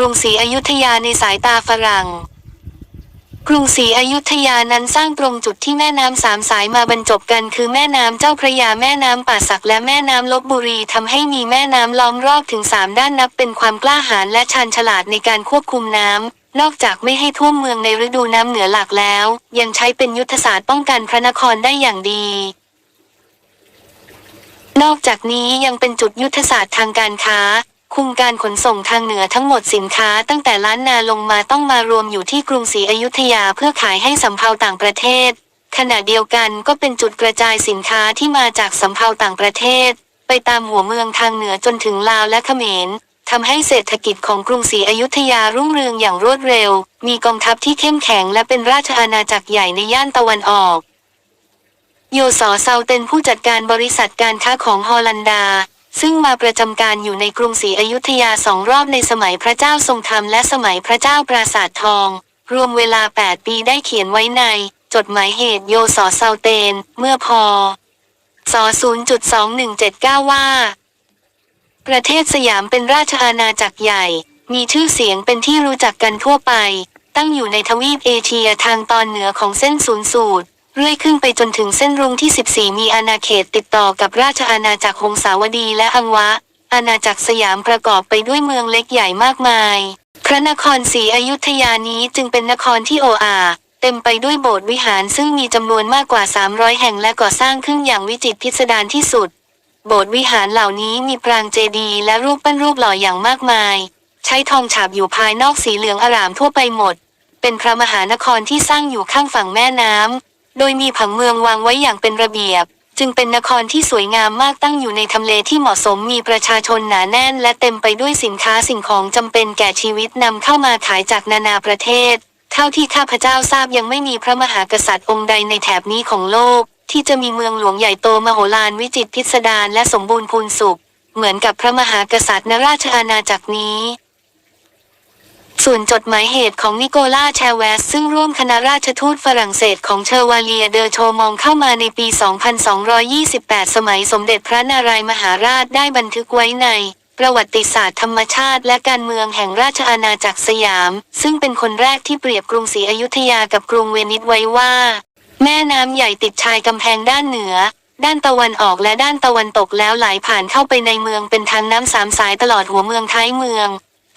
กรุงศรีอยุธยาในสายตาฝรั่ง กรุงศรีอยุธยานั้นสร้างตรงจุดที่แม่น้ำสามสายมาบรรจบกันคือแม่น้ำเจ้าพระยาแม่น้ำป่าสักและแม่น้ำลบบุรีทำให้มีแม่น้ำล้อมรอบถึงสามด้านนับเป็นความกล้าหาญและชาญฉลาดในการควบคุมน้ำนอกจากไม่ให้ท่วมเมืองในฤดูน้ำเหนือหลากแล้ว ยังใช้เป็นยุทธศาสตร์ป้องกันพระนครได้อย่างดี นอกจากนี้ยังเป็นจุดยุทธศาสตร์ทางการค้า คุมการขนส่งทางเหนือทั้งหมดสินค้าตั้งแต่ล้านนาลงมาต้องมารวมอยู่ที่กรุงศรีอยุธยาเพื่อขายให้สำเภาต่างประเทศ ขณะเดียวกันก็เป็นจุดกระจายสินค้าที่มาจากสำเภาต่างประเทศ ไปตามหัวเมืองทางเหนือจนถึงลาวและเขมรทำให้เศรษฐกิจของกรุงศรีอยุธยารุ่งเรืองอย่างรวดเร็ว มีกองทัพที่เข้มแข็งและเป็นราชอาณาจักรใหญ่ในย่านตะวันออก โยสอเซาเตนผู้จัดการบริษัทการค้าของฮอลันดา ซึ่งมาประจำการอยู่ในกรุงศรีอยุธยาสองรอบในสมัยพระเจ้าทรงธรรมและสมัยพระเจ้าปราสาททอง รวมเวลา 8 ปีได้เขียนไว้ใน จดหมายเหตุโยสอเซาเตน เมื่อพอส0.2179 ว่า ประเทศสยามเป็นราชอาณาจักรใหญ่ มีชื่อเสียงเป็นที่รู้จักกันทั่วไป ตั้งอยู่ในทวีปเอเชียทางตอนเหนือของเส้นศูนย์สูตร เรื่อยขึ้นไปจนถึงเส้นรุงที่ 14 มีอาณาเขตติดต่อกับราชอาณาจักรหงสาวดีและอังวะ อาณาจักรสยามประกอบไปด้วยเมืองเล็กใหญ่มากมาย พระนครศรีอยุธยานี้จึงเป็นนครที่โออาเต็มไปด้วยโบสถ์วิหารซึ่งมีจำนวนมากกว่า 300 แห่งและก่อสร้างขึ้นอย่างวิจิตรพิสดารที่สุด โบสถ์วิหารเหล่านี้มีปรางเจดีย์และรูปปั้นรูปหล่ออย่างมากมาย ใช้ทองฉาบอยู่ภายนอกสีเหลืองอร่ามทั่วไปหมด เป็นพระมหานครที่สร้างอยู่ข้างฝั่งแม่น้ำ โดยมีผังเมืองวางไว้อย่างเป็นระเบียบ จึงเป็นนครที่สวยงามมากตั้งอยู่ในทำเลที่เหมาะสมมีประชาชนหนาแน่น และเต็มไปด้วยสินค้าสิ่งของจำเป็นแก่ชีวิตนำเข้ามาขายจากนานาประเทศ เท่าที่ข้าพเจ้าทราบยังไม่มีพระมหากษัตริย์องค์ใดในแถบนี้ของโลก ที่จะมีเมืองหลวงใหญ่โตมโหฬารวิจิตรพิสดารและสมบูรณ์พูนสุข เหมือนกับพระมหากษัตริย์นราชอาณาจักรนี้ ส่วนจดหมายเหตุของนิโคล่าแชเวสซึ่งร่วมคณะราชทูตฝรั่งเศสของเชอวาเลียเดอโชมองเข้ามาในปี 2228 สมัยสมเด็จพระนารายมหาราชได้บันทึกไว้ในประวัติศาสตร์ธรรมชาติและการเมืองแห่งราชอาณาจักรสยาม ซึ่งเป็นคนแรกที่เปรียบกรุงศรีอยุธยากับกรุงเวนิสไว้ว่า แม่น้ำใหญ่ติดชายกำแพงด้านเหนือ ด้านตะวันออกและด้านตะวันตกแล้วไหลผ่านเข้าไปในเมืองเป็นทางน้ำสามสายตลอดหัวเมืองท้ายเมือง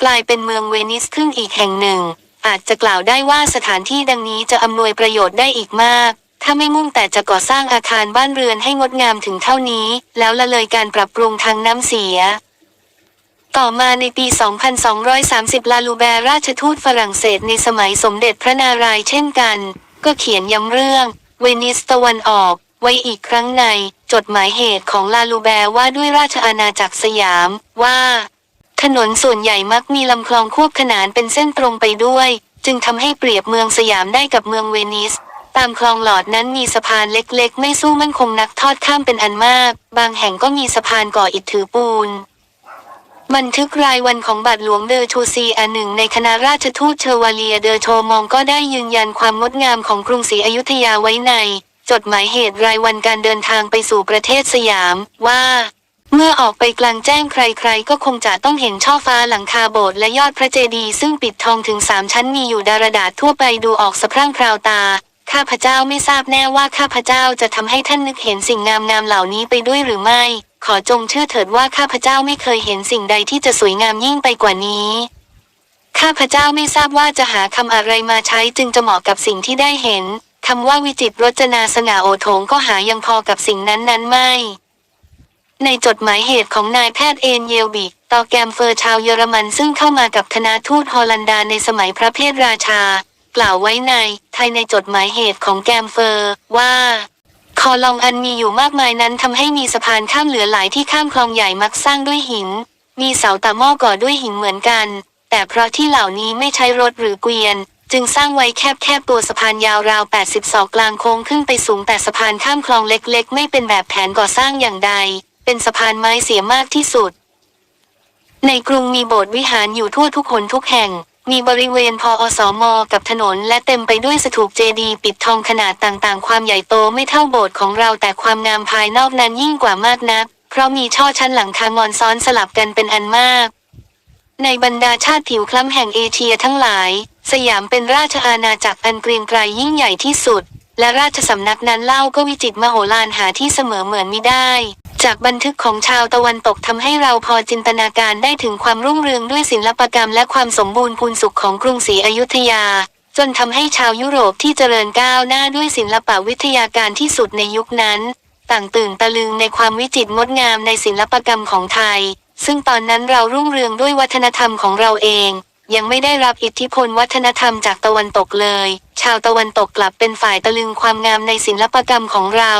กลายเป็นเมืองเวนิสขึ้นอีกแห่งหนึ่ง อาจจะกล่าวได้ว่าสถานที่ดังนี้จะอำนวยประโยชน์ได้อีกมาก ถ้าไม่มุ่งแต่จะก่อสร้างอาคารบ้านเรือนให้งดงามถึงเท่านี้ แล้วละเลยการปรับปรุงทางน้ำเสียต่อมาในปี 2230 ลาลูแบร์ราชทูตฝรั่งเศสในสมัยสมเด็จพระนารายณ์เช่นกัน ก็เขียนย้ำเรื่อง เวนิสตะวันออก ไว้อีกครั้งใน จดหมายเหตุของลาลูแบร์ว่าด้วยราชอาณาจักรสยามว่า ถนนส่วนใหญ่มักมีลำคลองควบขนานเป็นเส้นตรงไปด้วย จึงทำให้เปรียบเมืองสยามได้กับเมืองเวนิส ตามคลองหลอดนั้นมีสะพานเล็กๆ ไม่สู้มั่นคงนักทอดข้ามเป็นอันมาก บางแห่งก็มีสะพานก่ออิฐถือปูนบันทึกรายวันของบัตรหลวงเดอโชซีอันหนึ่งในคณะราชทูตเชอร์วาเลียเดอโชมองก็ได้ยืนยันความงดงามของกรุงศรีอยุธยาไว้ใน จดหมายเหตุรายวันการเดินทางไปสู่ประเทศสยามว่า เมื่อออกไปกลางแจ้งใครๆ ก็คงจะต้องเห็นช่อฟ้าหลังคาโบสถ์และยอดพระเจดีย์ซึ่งปิดทองถึงสามชั้นมีอยู่ดารดาษทั่วไปดูออกสะพรั่งพราวตา ข้าพเจ้าไม่ทราบแน่ว่าข้าพเจ้าจะทำให้ท่านนึกเห็นสิ่งงามๆเหล่านี้ไปด้วยหรือไม่ ขอจงเชื่อเถิดว่าข้าพเจ้าไม่เคยเห็นสิ่งใดที่จะสวยงามยิ่งไปกว่านี้ ข้าพเจ้าไม่ทราบว่าจะหาคำอะไรมาใช้จึงจะเหมาะกับสิ่งที่ได้เห็นคำว่าวิจิตรรจนาสง่าโอโถงก็หายังพอกับสิ่งนั้นๆไม่ ในจดหมายเหตุของนายแพทย์เอนเยลบิกต่อแกมเฟอร์ชาวเยอรมันซึ่งเข้ามากับคณะทูตฮอลันดาในสมัยพระเพทราชา กล่าวไว้ในไทยในจดหมายเหตุของแกมเฟอร์ว่าคอลองอันมีอยู่มากมายนั้นทำให้มีสะพานข้ามเหลือหลายที่ข้ามคลองใหญ่มักสร้างด้วยหิน มีเสาตะหม้อก่อด้วยหินเหมือนกัน แต่เพราะที่เหล่านี้ไม่ใช้รถหรือเกวียน จึงสร้างไว้แคบๆตัวสะพานยาวราว 80ศอกกลางโค้งขึ้นไปสูงแต่สะพานข้ามคลองเล็กๆ ไม่เป็นแบบแผนก่อสร้างอย่างใด เป็นสะพานไม้เสียมากที่สุด ในกรุงมีโบสถ์วิหารอยู่ทั่วทุกคนทุกแห่ง มีบริเวณพออสมกับถนน และเต็มไปด้วยสถูปเจดีย์ปิดทองขนาดต่างๆ ความใหญ่โตไม่เท่าโบสถ์ของเราแต่ความงามภายนอกนั้นยิ่งกว่ามากนัก เพราะมีช่อชั้นหลังคางอนซ้อนสลับกันเป็นอันมาก ในบรรดาชาติผิวคล้ำแห่งเอเชียทั้งหลาย สยามเป็นราชอาณาจักรอันเกรียงไกรยิ่งใหญ่ที่สุดและราชสำนักนั้นเล่าก็วิจิตมโหฬารหาที่เสมอเหมือนมิได้ จากบันทึกของชาวตะวันตกทำให้เราพอจินตนาการได้ถึงความรุ่งเรืองด้วยศิลปกรรมและความสมบูรณ์พูนสุขของกรุงศรีอยุธยา จนทำให้ชาวยุโรปที่เจริญก้าวหน้าด้วยศิลปวิทยาการที่สุดในยุคนั้น ต่างตื่นตะลึงในความวิจิตรงดงามในศิลปกรรมของไทย ซึ่งตอนนั้นเรารุ่งเรืองด้วยวัฒนธรรมของเราเอง ยังไม่ได้รับอิทธิพลวัฒนธรรมจากตะวันตกเลย ชาวตะวันตกกลับเป็นฝ่ายตะลึงความงามในศิลปกรรมของเรา